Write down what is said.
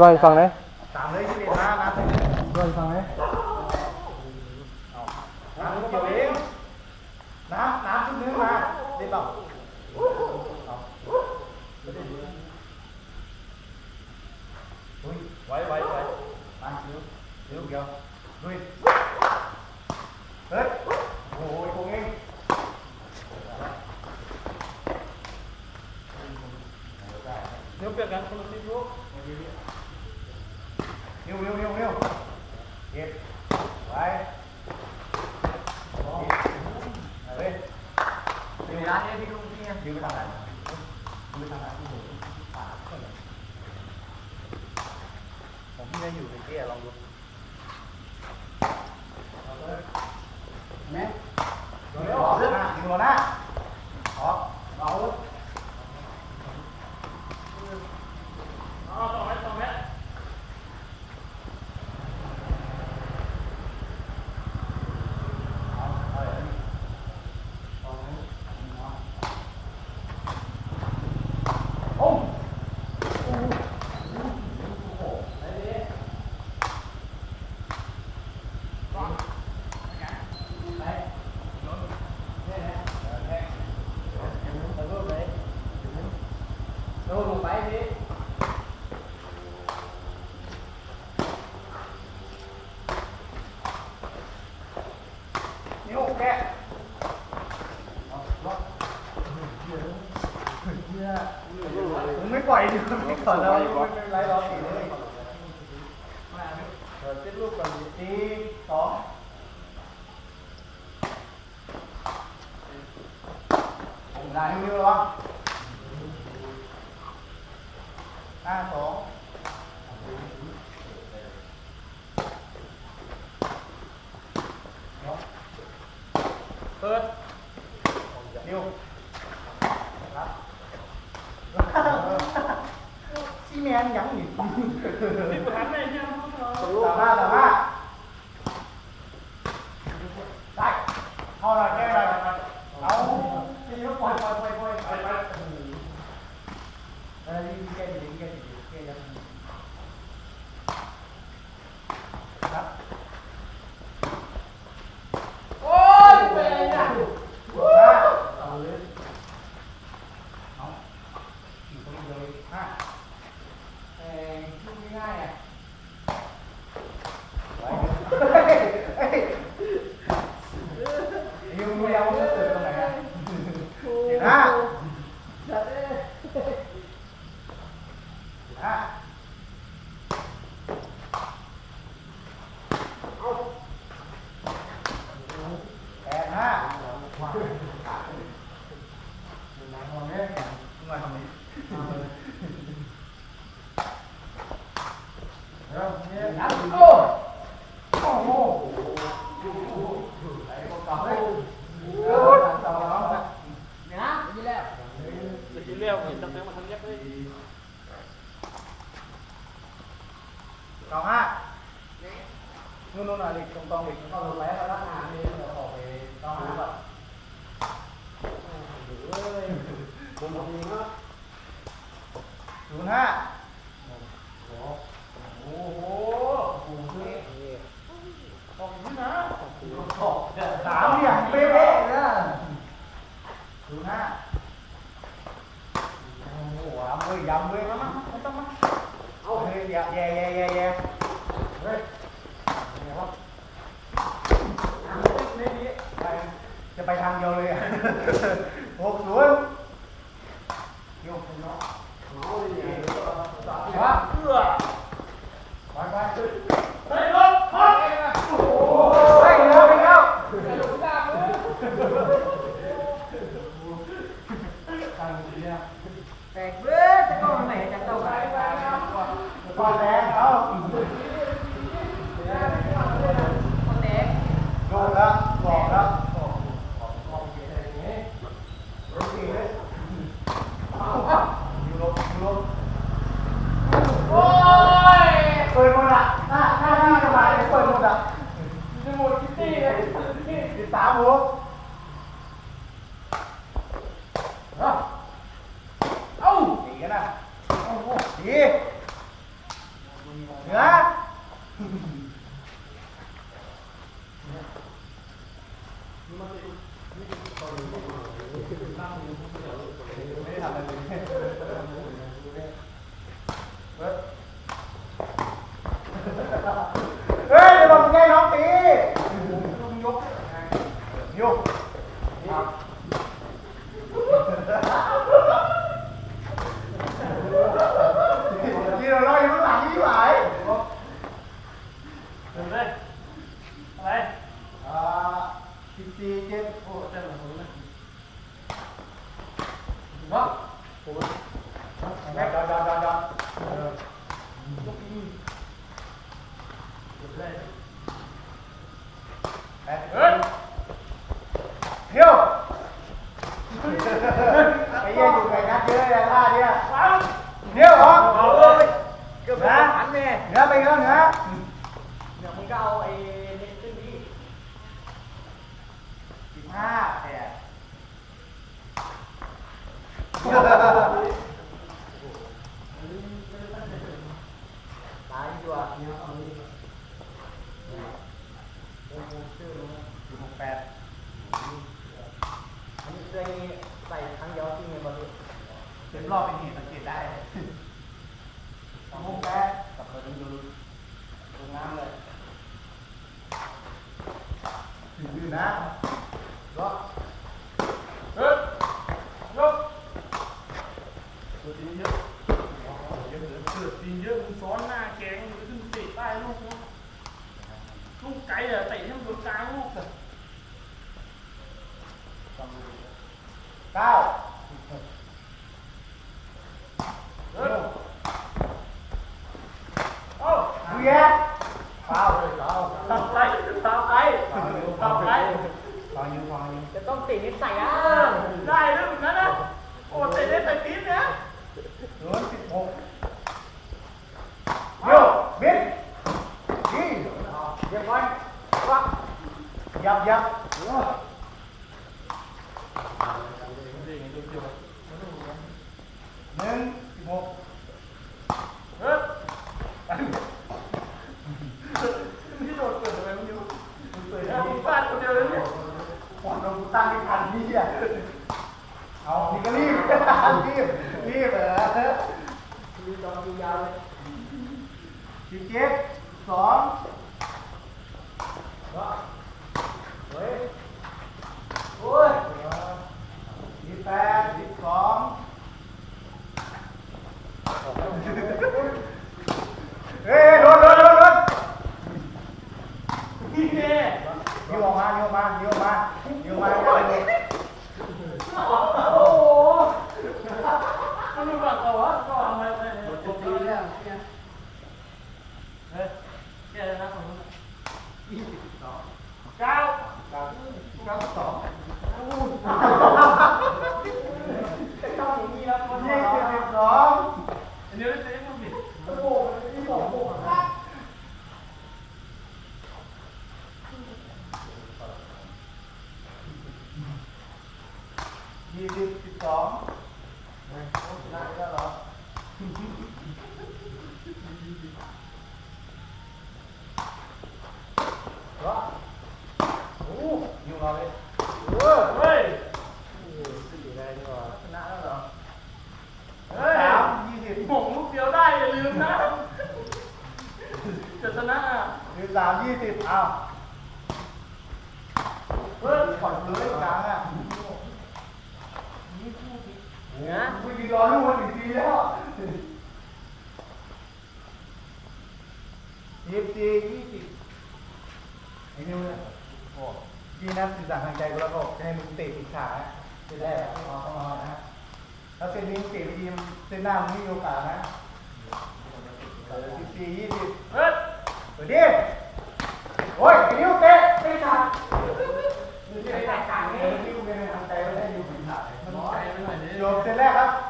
รออีกฝั่งไหนสามเลยที่เป็นน้ำน้ำรออีกฝั่งไหนน้ำเกี่ยวเองน้ำน้ำขึ้นนึงมาได้เปล่าอุ้ยไว้ไว้ไว้มาชิวชิวเกี่ยวลุยเฮ้ยโอ้ยโกงเองเดี๋ยวเปลี่ยนกันคนละสิบลูกนิ้วนิ้วนิ้วนิ้วเก็บไว้เฮ้ยอยู่ร้านนี้พี่ลุงพี่นิ้วไปทางไหนนิ้วไปทางไหนที่ผมปากผมพี่ได้อยู่ในเกี้ยลองดูแม่เดี๋ยวออกเรื่องหน้าอยู่หน้าออกเอา อ๋อสองเมตรสองเมตร โอ้ โดนลงไปพี่ นิ้ว แกะมึงไม่ปล่อยดิมึงไม่ก่อนแล้วไม่เป็นไรหรอกสี่เลยเปิดเส้นลูกก่อนดิสี่สองผมได้นิ้วๆระวังห้าสอง เปิดนิ้วครับซีแมนยังอีกพี่ประธานได้เนี่ยสามารถสามารถได้เอาหน่อยแก้หน่อยเอาที่ยกปล่อยปล่อยปล่อยปล่อยไปไปเออนี่แก้ดีแก้ดีแก้ยังบ โอ้ยเป็นไงเนี่ย ห้าเอาเลยเอาอยู่ตรงนี้เลยห้า เอ้ยลูกง่ายๆอะ ไว้เฮ้ยยูมือยาวมือตื่นตรงไหนอะเห็นห้า จัดเอ้ย ห้าแปดห้ามาทำนี้มาทำนี้เริ่มเนี่ยนับโอ้โอ้โหไอ้พวกเก่าเฮ้ยโอ้ยต่อแล้วนะ เนี่ยนะนี่แล้วจะกินเลี้ยวเห็นตั้งแต่มาทำเย็บเลย เก่าห้านู่น นู่นอะไรตรงตรงอีกเข้าลงแล้วแล้วงานนี้เราออกไปเก่าห้าแบบผมบอกจริงว่าศูนย์ห้าโอ้โหโอ้โหนี่ตรงนี้นะสามอย่างเป๊ะๆนะศูนย์ห้าโอ้โหย้ำเลยย้ำเลยมามาไม่ต้องมาเอาเฮ้ยอย่าแย่แย่แย่แย่เฮ้ยเดี๋ยวครับนี่นี่ไปจะ ไปทางเดียวเลยอะหกศูนย์โยกเนาะ เอาเลยเนี่ย วะ เพื่อ ไปไป ใส่รถพัก โอ้ยเร็วไปแล้ว ใส่รถดาบมือ ทางนี้นะ แตกเบ้อจะก็ไหนจะเต้าไปไป ก่อนแดงเอา คนแตก โดนแล้วบอกแล้วบอกบอกเกียร์อะไรอย่างงี้รถเกียร์อยู่ลบอยู่ลบ โอ้ย เปิดหมดอะหน้าหน้าที่สบายเปิดหมดอะ จะหมดคิตตี้เลย ติดตามผมเอ้า เอ้า ดีเหนือไม่ได้ทำอะไรเลยเฮ้ยเดี๋ยวบอกมึงไงน้องตีมึงยกยกครับ นี่เราลอยอยู่ข้างหลังนี่หวาย เดินเลย อะไรอ่าสิบสี่เจ็ดโอ้เจ้าหลังผมนะเนาะผมแม็กดอนดอนดอ ห้าแปดตายดีกว่าสิบหกแปดอันนี้เคยใส่ครั้งเดียวที่เงินบอลเต็มรอบเป็นเหตุสังเกตได้สองหกแปดกลับไปดูดูดูน้ำเลยถือนะก็ เฮ้ยยกตัวตีนเยอะเยอะเหลือเกิดตีนเยอะมึงซ้อนหน้าแกงมึงขึ้นเตะใต้ลูกนะ ลูกไก่อะเตะให้มันโดนกลางลูกอะเก้าเฮ้ยเอ้าดูแย่เก้าเลยเก้าทำไรทำไรทำไรฟังอยู่ฟังอยู่จะต้องติดนิสัยอะได้เรื่องนั้นนะโอ้เตะได้แต่ตีนเนี่ยเหลือสิบหกเดี๋ยวบิดดีเรียบร้อยฟัก ยับยับหนึ่งสิบหกเฮ้ยที่โดดเกิดอะไรไม่รู้มึงเปิดแล้วฟาดคนเดียวเลยเนี่ยปอดลงตั้งไม่ทันนี่อะเอานี่ก็รีบรีบรีบเหรอมีบตอนยาวเลยสิบเจ็ดสอง เฮ้ย โอ้ยสิบแปดสิบสอง เฮ้ยโดนโดนโดนโดนพี่เน่ยิวออกมายิวออกมายิวออกมายิวออกมายิวออกมาโอ้โหมันดูแบบเอวะก็ทำอะไรไปเนี่ยจบดีแล้วเนี่ยเฮ้ยแกเลยนะของมึงยี่สิบสองเก้าเก้าเก้าสิบสอง จะต้องอย่างนี้แล้วคน ยี่ ยี่ สิ สิ บบ สิบสอง อันนี้ไม่ใช่มึงผิด โอ้โหนี่สองโมงอะ ยี่สิบสิบสองได้แล้วเหรอวะโอ้ยิวเราเลยเออ เฮ้ย ชนะแล้ วเหรอเฮ้ยสามยี่สิบหม่งลูกเดียวได้อย่าลืมนะจะชนะอะหรือสามยี่สิบเอาเฮ้ยผ่อนเลย กลางอะเนี่ยกูยืนรอลูกมันอีกทีแล้วยี่สิบยี่สิบไอ้นิ้วเนี่ยโอ้ดีนะสื่อสารทางใจกูแล้วก็จะให้มึงเตะติดขาจะได้แบบอต้องรอนะถ้าเส้นนี้เตะทีมเส้นหน้ามึงไม่มีโอกาสนะสิบสี่ยี่สิบเฮ้ยเปิดดิโอ้ยนิ้วเตะเตะขามีใครแตกต่าเนี่อนิ้วเป็น ทา